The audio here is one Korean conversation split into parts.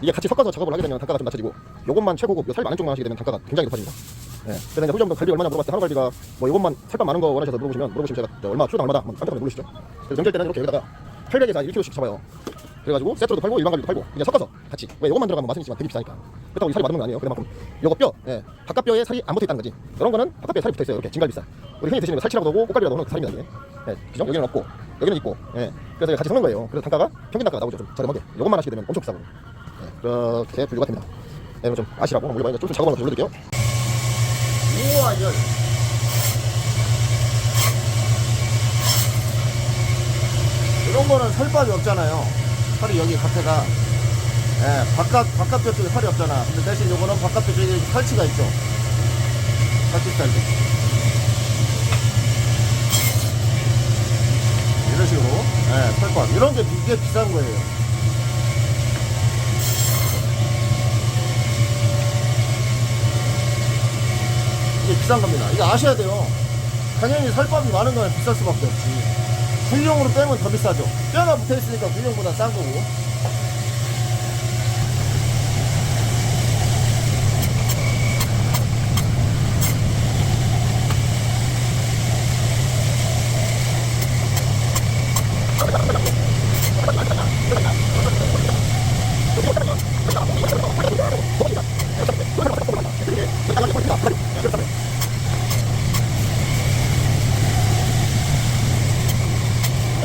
이게 같이 섞어서 작업을 하게 되면 단가가 좀 낮춰지고 요것만 최고급, 요살 많은 쪽만 하시게 되면 단가가 굉장히 높아집니다. 예. 그래서 이제 소비자분들 갈비 얼마냐 물어봤을 때 하루갈비가 뭐 요것만 살밥 많은 거 원하셔서 물어보시면 물어보시면 제가 저 얼마 키로당 얼마다 한번 깜짝 놀라시죠. 그래서 명절 때는 이렇게 여기다가 800에서 1kg씩 잡아요. 그래가지고 세트로도 팔고 일반 갈비도 팔고 그냥 섞어서 같이. 왜 요것만 들어가면 맛은 있지만 되게 비싸니까. 그렇다고 이 살이 많은 건 아니에요. 그만큼. 요거 뼈 예, 바깥뼈에 살이 안 붙어있다는 거지. 이런 거는 바깥뼈에 살이 붙어있어요. 이렇게 진갈비살. 우리 흔히 드시는 거 살치라고도 하고 꽃갈비라고 하는 그 살입니다 이게 예, 그죠? 여기는 없고 여기는 있고 예, 그래서 같이 섞는 거예요. 그래서 단가가 평균 단가가 나오죠 좀 저렴하게. 요것만 하시게 되면 엄청 비싸고. 예, 그렇게 분류가 됩니다. 예, 좀 아시라고 한번 올려봐요. 좀 작업을 한번 올려드릴게요. 우와 열 이런 거는 설밥이 없잖아요. 살이 여기 겉에가. 예, 바깥 바깥뼈 쪽에 살이 없잖아. 근데 대신 요거는 바깥뼈 쪽에 살치가 있죠. 살치살도 이런 식으로. 예, 설밥. 이런 게 비- 이게 비싼 거예요 이게 비싼 겁니다. 이거 아셔야 돼요. 당연히 살밥이 많은 거는 비쌀 수밖에 없지. 군용으로 빼면 더 비싸죠. 뼈가 붙어 있으니까 군용보다 싼 거고.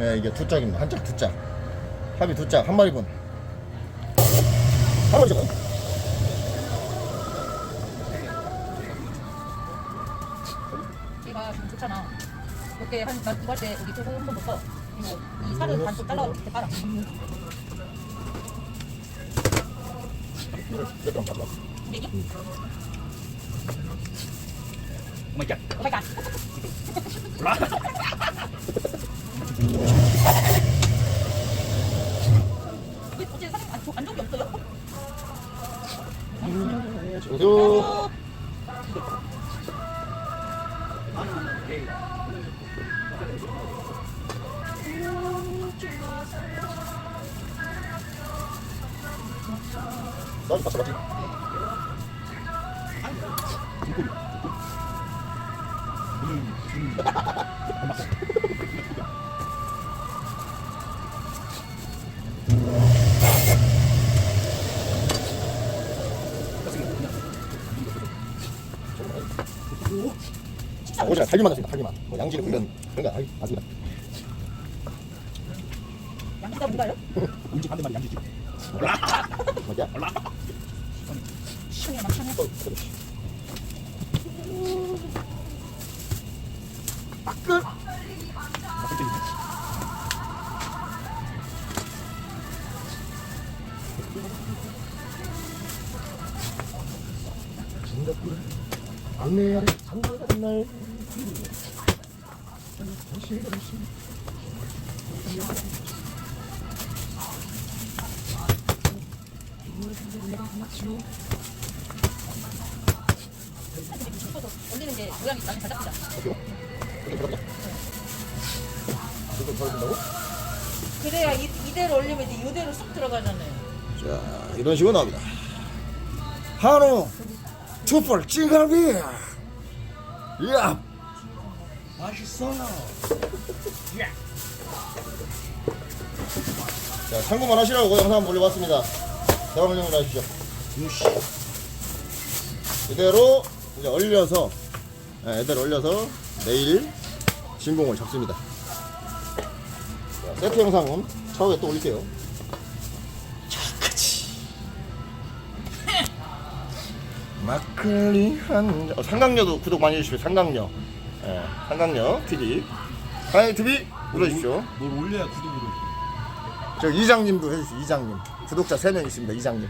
예, 이게 두 짝입니다. 한 짝, 두 짝. 합이 두 짝, 한 마리분. 한 마리 죠 얘가 지금 좋잖아. 이렇게 한, 난 이거 할때 여기 조금 한번 넣어. 그리고 이 살을 반쪽 잘라 이렇게 깔아. 내기? 오마이갓 오 마이 갓. 왜 어제 사진 안, 안 적이 없어요? 조수. 쌀 맞춰 맞지? 아, 오지가 달기만 했습니다. 달기만. 뭐 양지는 훈련 그런 거 아니 아니다. 양지가 뭔가요? 음식 한 대만 양지지 뭐야? 시원해, 막 시원해. 그렇지. 진작불 안내 아래 산다는 날 다시 다시? 이거 된다고? 그래야 이, 이대로 올리면 이제 이대로 쑥 들어가잖아요. 자 이런 식으로 나옵니다 한우 투볼 찡갈비 이야. 맛있어. 자 참고만 하시라고 영상 올려봤습니다. 대박 운영을 하십시오 유씨. 이대로 이제 얼려서 예, 이대로 얼려서 내일 진공을 잡습니다. 자, 세트 영상은 차후에 또 올릴게요 막걸리 한 잔. 어, 상강녀도 구독 많이 해주십시오. 상강녀. 예, 상강녀 TV. 하이 TV 눌러주십시오. 뭘 올려야 구독으로. 저 이장님도 해주십시오. 이장님. 구독자 3명 있습니다. 이장님.